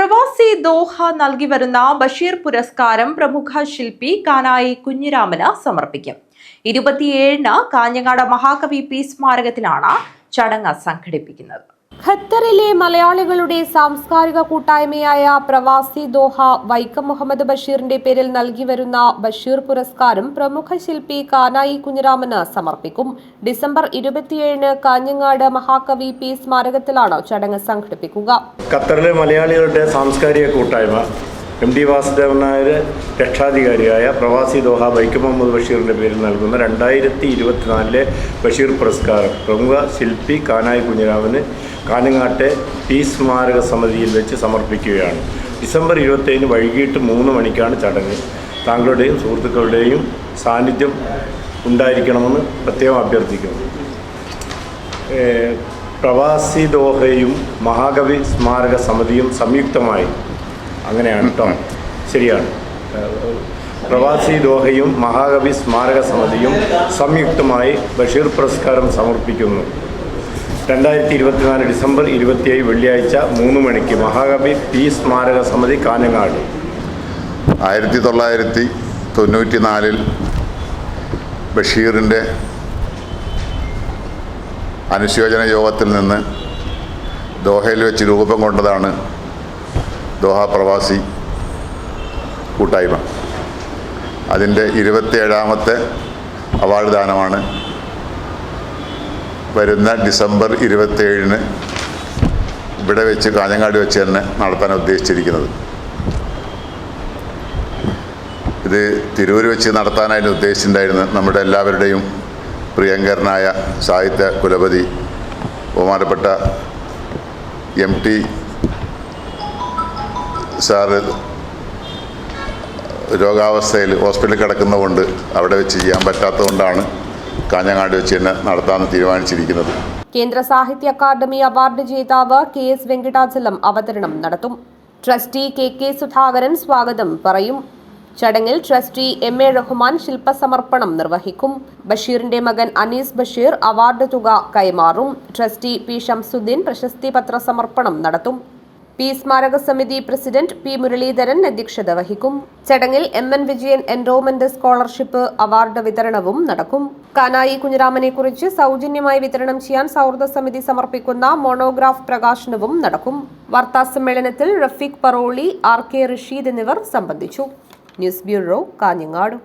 പ്രവാസി ദോഹ നൽകി വരുന്ന ബഷീർ പുരസ്കാരം പ്രമുഖ ശില്പി കാനായി കുഞ്ഞിരാമന് സമർപ്പിക്കും. ഇരുപത്തിയേഴിന് കാഞ്ഞങ്ങാട് മഹാകവി പി സ്മാരകത്തിലാണ് ചടങ്ങ് സംഘടിപ്പിക്കുന്നത്. ഖത്തറിലെ മലയാളികളുടെ സാംസ്കാരിക കൂട്ടായ്മയായ പ്രവാസി ദോഹ വൈക്കം മുഹമ്മദ് ബഷീറിന്റെ പേരിൽ നൽകി വരുന്ന ബഷീർ പുരസ്കാരം പ്രമുഖ ശില്പി കാനായി കുഞ്ഞിരാമന് സമർപ്പിക്കും. ഡിസംബർ ഇരുപത്തിയേഴിന് കാഞ്ഞങ്ങാട് മഹാകവി പി സ്മാരകത്തിലാണ് ചടങ്ങ് സംഘടിപ്പിക്കുക. ഖത്തറിലെ മലയാളികളുടെ സാംസ്കാരിക കൂട്ടായ്മ എം ഡി വാസുദേവൻ നായർ രക്ഷാധികാരിയായ പ്രവാസി ദോഹ വൈക്കം മുഹമ്മദ് ബഷീറിന്റെ പേരിൽ നൽകുന്ന രണ്ടായിരത്തി ഇരുപത്തിനാലിലെ ബഷീർ പുരസ്കാരം. പ്രമുഖ ശില്പി കാനായി കുഞ്ഞിരാമന് കാഞ്ഞങ്ങാട്ടെ പീസ് സ്മാരക സമിതിയിൽ വെച്ച് സമർപ്പിക്കുകയാണ്. ഡിസംബർ ഇരുപത്തേഴിന് വൈകിട്ട് മൂന്ന് മണിക്കാണ് ചടങ്ങ്. താങ്കളുടെയും സുഹൃത്തുക്കളുടെയും സാന്നിധ്യം ഉണ്ടായിരിക്കണമെന്ന് പ്രത്യേകം അഭ്യർത്ഥിക്കുന്നു. പ്രവാസി ദോഹയും മഹാകവി സ്മാരക സമിതിയും സംയുക്തമായി അങ്ങനെയാണ് കേട്ടോ ശരിയാണ്. പ്രവാസി ദോഹയും മഹാകവി സ്മാരക സമിതിയും സംയുക്തമായി ബഷീർ പുരസ്കാരം സമർപ്പിക്കുന്നു. രണ്ടായിരത്തി ഇരുപത്തിനാല് ഡിസംബർ ഇരുപത്തിയേഴ് വെള്ളിയാഴ്ച മൂന്ന് മണിക്ക് മഹാകവി പി സ്മാരക സമിതി കാഞ്ഞങ്ങാട്. ആയിരത്തി തൊള്ളായിരത്തി തൊണ്ണൂറ്റി നാലിൽ ബഷീറിന്റെ അനുശോചന യോഗത്തിൽ നിന്ന് ദോഹയിൽ വെച്ച് രൂപം കൊണ്ടതാണ് ദോഹ പ്രവാസി കൂട്ടായ്മ. അതിന്റെ ഇരുപത്തിയേഴാമത്തെ അവാർഡ് ദാനമാണ്. വരുന്ന ഡിസംബർ ഇരുപത്തേഴിന് ഇവിടെ വെച്ച് കാഞ്ഞങ്ങാട് വെച്ച് തന്നെ നടത്താൻ ഉദ്ദേശിച്ചിരിക്കുന്നത്. ഇത് തിരൂർ വെച്ച് നടത്താനായിട്ട് ഉദ്ദേശിച്ചിട്ടുണ്ടായിരുന്നു. നമ്മുടെ എല്ലാവരുടെയും പ്രിയങ്കരനായ സാഹിത്യ കുലപതി ബഹുമാനപ്പെട്ട എം ടി സാറ് രോഗാവസ്ഥയിൽ ഹോസ്പിറ്റലിൽ കിടക്കുന്നതുകൊണ്ട് അവിടെ വെച്ച് ചെയ്യാൻ പറ്റാത്തതുകൊണ്ടാണ് കാഞ്ഞങ്ങാട് വെച്ച് തന്നെ നടത്താമെന്ന് തീരുമാനിച്ചിരിക്കുന്നത്. കേന്ദ്ര സാഹിത്യ അക്കാദമി അവാർഡ് ജേതാവ് കെ എസ് വെങ്കടാചലം അവതരണം നടത്തും. ട്രസ്റ്റി കെ കെ സുധാകരൻ സ്വാഗതം പറയും. ചടങ്ങിൽ ട്രസ്റ്റി എം എ റഹ്മാൻ ശില്പസമർപ്പണം നിർവഹിക്കും. ബഷീറിന്റെ മകൻ അനീസ് ബഷീർ അവാർഡ് തുക കൈമാറും. ട്രസ്റ്റി പി ഷംസുദ്ദീൻ പ്രശസ്തി പത്ര സമർപ്പണം നടത്തും. പി സ്മാരക സമിതി പ്രസിഡന്റ് പി മുരളീധരൻ അധ്യക്ഷത വഹിക്കും. ചടങ്ങിൽ M N Vijayan endowment scholarship award വിതരണവും നടക്കും. കാനായി കുഞ്ഞിരാമനെ കുറിച്ച് സൗജന്യമായി വിതരണം ചെയ്യാൻ സൗഹൃദ സമിതി സമർപ്പിക്കുന്ന മോണോഗ്രാഫ് പ്രകാശനവും നടക്കും. വാർത്താ സമ്മേളനത്തിൽ റഫീഖ് പറോളി ആർ കെ റഷീദ് എന്നിവർ സംബന്ധിച്ചു. News bureau Kanhangad.